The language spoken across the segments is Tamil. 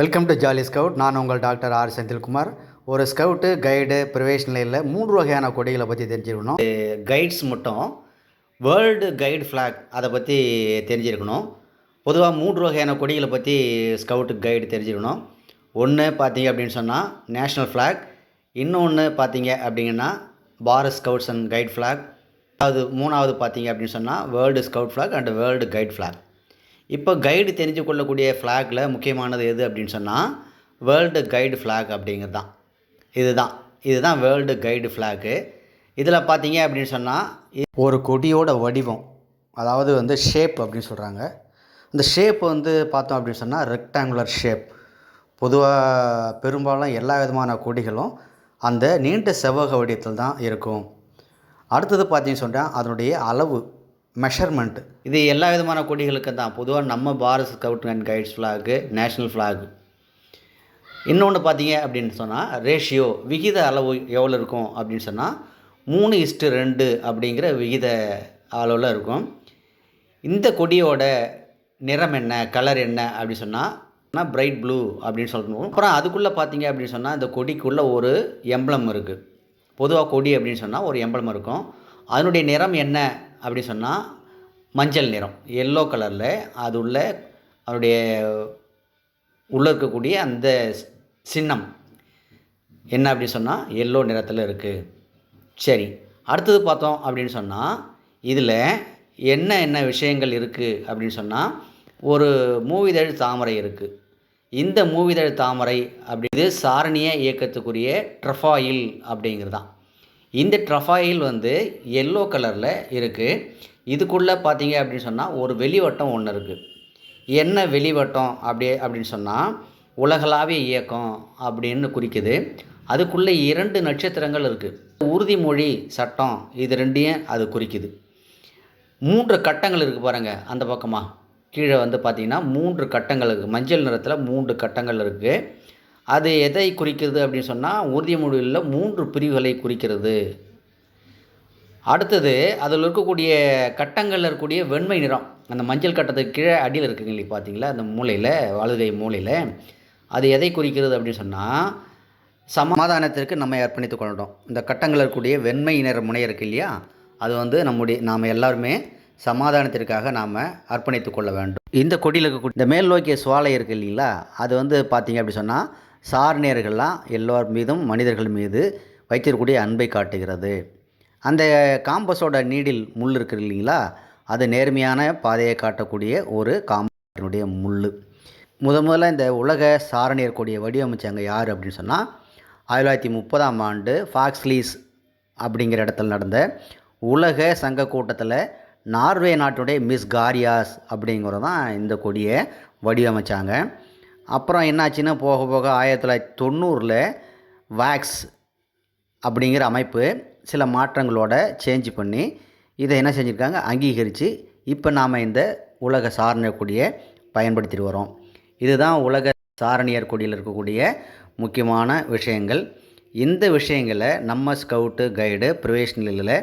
வெல்கம் டு ஜாலி ஸ்கவுட் நான் உங்கள் டாக்டர் ஆர் செந்தில்குமார். ஒரு ஸ்கவுட்டு கைடு ப்ரிவேஷன் லைனில் மூன்று வகையான கொடிகளை பற்றி தெரிஞ்சுக்கணும் கைட்ஸ் மட்டும் வேர்ல்டு கைடு ஃப்ளாக் அதை பற்றி தெரிஞ்சிருக்கணும். பொதுவாக மூன்று வகையான கொடிகளை பற்றி ஸ்கவுட்டு கைடு தெரிஞ்சிருக்கணும். ஒன்று பார்த்தீங்க அப்படின்னு சொன்னால் நேஷ்னல் ஃப்ளாக் இன்னொன்று பார்த்தீங்க அப்படிங்கன்னா Bharat scouts and guide flag அது மூணாவது பார்த்தீங்க அப்படின்னு சொன்னால் world scout flag and world guide flag இப்போ கைடு தெரிஞ்சு கொள்ளக்கூடிய ஃப்ளாகில் முக்கியமானது எது அப்படின்னு சொன்னால் வேர்ல்டு கைடு ஃப்ளாக் அப்படிங்கிறது தான். இதுதான். இதுதான் வேர்ல்டு கைடு ஃப்ளாகு இதில் பார்த்தீங்க அப்படின்னு சொன்னால் ஒரு கொடியோட வடிவம். அதாவது வந்து ஷேப் அப்படின்னு சொல்கிறாங்க இந்த ஷேப் வந்து பார்த்தோம் அப்படின்னு சொன்னால் ரெக்டாங்குலர் ஷேப் பொதுவாக பெரும்பாலும் எல்லா விதமான கொடிகளும் அந்த நீண்ட செவ்வக வடிவத்தில் தான் இருக்கும். அடுத்தது பார்த்தீங்கன்னு சொன்னால் அதனுடைய அளவு. மெஷர்மெண்ட்டு இது எல்லா விதமான கொடிகளுக்கும் தான். பொதுவாக நம்ம Bharat scout and guides flag national flag இன்னொன்று பார்த்தீங்க அப்படின்னு சொன்னால் ரேஷியோ விகித அளவு எவ்வளோ இருக்கும் அப்படின்னு சொன்னால் மூணு இஸ்ட்டு ரெண்டு அப்படிங்கிற விகித அளவில் இருக்கும். இந்த கொடியோட நிறம் என்ன கலர் என்ன அப்படின்னு சொன்னால் பிரைட் ப்ளூ அப்படின்னு சொல்லணும் அப்புறம் அதுக்குள்ளே பார்த்தீங்க அப்படின்னு சொன்னால் இந்த கொடிக்குள்ளே ஒரு எம்பளம் இருக்குது பொதுவாக கொடி அப்படின்னு சொன்னால் ஒரு எம்பளம் இருக்கும். அதனுடைய நிறம் என்ன அப்படி சொன்னால் மஞ்சள் நிறம் எல்லோ கலரில் அது உள்ள அதனுடைய உள்ளே இருக்கக்கூடிய அந்த சின்னம். என்ன அப்படி சொன்னால் எல்லோ நிறத்தில் இருக்குது சரி அடுத்தது பார்த்தோம் அப்படின்னு சொன்னால் இதில் என்ன என்ன விஷயங்கள் இருக்குது அப்படின்னு சொன்னால் ஒரு மூவிதழ் தாமரை இருக்குது இந்த மூவிதழ் தாமரை அப்படி இது சாரணிய இயக்கத்துக்குரிய ட்ரஃபாயில் அப்படிங்கிறது தான் இந்த ட்ரஃபாயில் வந்து எல்லோ கலரில் இருக்குது இதுக்குள்ளே பார்த்தீங்க அப்படின்னு சொன்னால் ஒரு வெளிவட்டம் ஒன்று இருக்குது என்ன வெளிவட்டம் அப்படி அப்படின்னு சொன்னால் உலகளாவிய இயக்கம் அப்படின்னு குறிக்குது. அதுக்குள்ளே இரண்டு நட்சத்திரங்கள் இருக்குது உறுதிமொழி சட்டம் இது ரெண்டையும் அது குறிக்குது. மூன்று கட்டங்கள் இருக்குது பாருங்கள் அந்த பக்கமாக கீழே வந்து பார்த்திங்கன்னா மூன்று கட்டங்கள் இருக்குது மஞ்சள் நிறத்தில் மூன்று கட்டங்கள் இருக்குது அது எதை குறிக்கிறது அப்படின்னு சொன்னால் உறுதிமொழியில் மூன்று பிரிவுகளை குறிக்கிறது. அடுத்தது அதில் இருக்கக்கூடிய கட்டங்களில் இருக்கக்கூடிய வெண்மை நிறம். அந்த மஞ்சள் கட்டத்துக்கு கீழே அடியில் இருக்குங்க இல்லையா பார்த்தீங்களா அந்த மூலையில் வலதுகை மூலையில். அது எதை குறிக்கிறது அப்படின்னு சொன்னால் சமாதானத்திற்கு நம்ம அர்ப்பணித்து கொள்ளட்டும். இந்த கட்டங்களில் இருக்கக்கூடிய வெண்மை நிற முனை இருக்கு இல்லையா அது வந்து நம்முடைய நாம் எல்லாருமே சமாதானத்திற்காக நாம் அர்ப்பணித்து கொள்ள வேண்டும். இந்த கொடியில் இருக்கக்கூடிய இந்த மேல் நோக்கிய சுவாலை இருக்குது இல்லைங்களா அது வந்து பார்த்தீங்க அப்படி சொன்னால் சாரணியர்கள்லாம் எல்லோர் மீதும் மனிதர்கள் மீது வைத்திருக்கக்கூடிய அன்பை காட்டுகிறது. அந்த காம்பஸோட நீடில் முள் இருக்குது இல்லைங்களா? அது நேர்மையான பாதையை காட்டக்கூடிய ஒரு காம்பஸினுடைய முள் முத முதல்ல இந்த உலக சாரணியர் கொடியை வடிவமைச்சாங்க யார் அப்படின்னு சொன்னால் ஆயிரத்தி தொள்ளாயிரத்தி முப்பதாம் ஆண்டு ஃபாக்ஸ்லீஸ் அப்படிங்கிற இடத்துல நடந்த உலக சங்க கூட்டத்தில் நார்வே நாட்டுடைய மிஸ் காரியாஸ் அப்படிங்கிறது தான் இந்த கொடியை வடிவமைச்சாங்க. அப்புறம் என்னாச்சுன்னா போக போக ஆயிரத்தி தொள்ளாயிரத்தி தொண்ணூறில் வேக்ஸ் அப்படிங்கிற அமைப்பு சில மாற்றங்களோட சேஞ்ச் பண்ணி இதை என்ன செஞ்சுருக்காங்க? அங்கீகரித்து இப்போ நாம் இந்த உலக சாரணியர் கொடியை பயன்படுத்திட்டு வரோம். இதுதான் உலக சாரணியர் கொடியில் இருக்கக்கூடிய முக்கியமான விஷயங்கள். இந்த விஷயங்களை நம்ம ஸ்கவுட்டு கைடு ப்ரொவேஷனலில்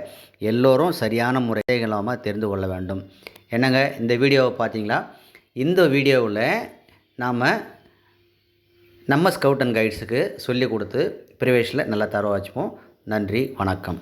எல்லோரும் சரியான முறைகளாக தெரிந்து கொள்ள வேண்டும். என்னங்க இந்த வீடியோவை பார்த்தீங்களா? இந்த வீடியோவில் நாம் நம்ம ஸ்கவுட் அண்ட் கைட்ஸுக்கு சொல்லிக் கொடுத்து ப்ரிவேஷனில் நல்லா தரவா வச்சுப்போம். நன்றி வணக்கம்.